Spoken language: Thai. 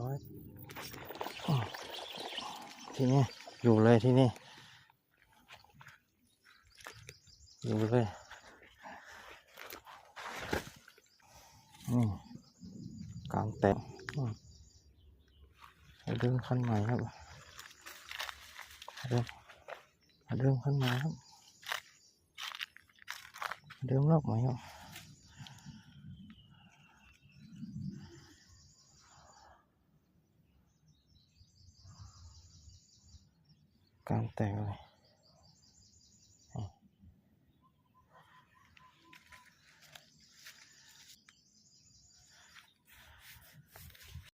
ร้อยอที่นี่อยู่เลยที่นี่ อยู่เลยอืมกลางแตะอืมเรื่องขั้นใหม่ครับเรื่องเรื่องขั้นใหม่ครับเรื่องรอบใหม่ครับ kanteng nih.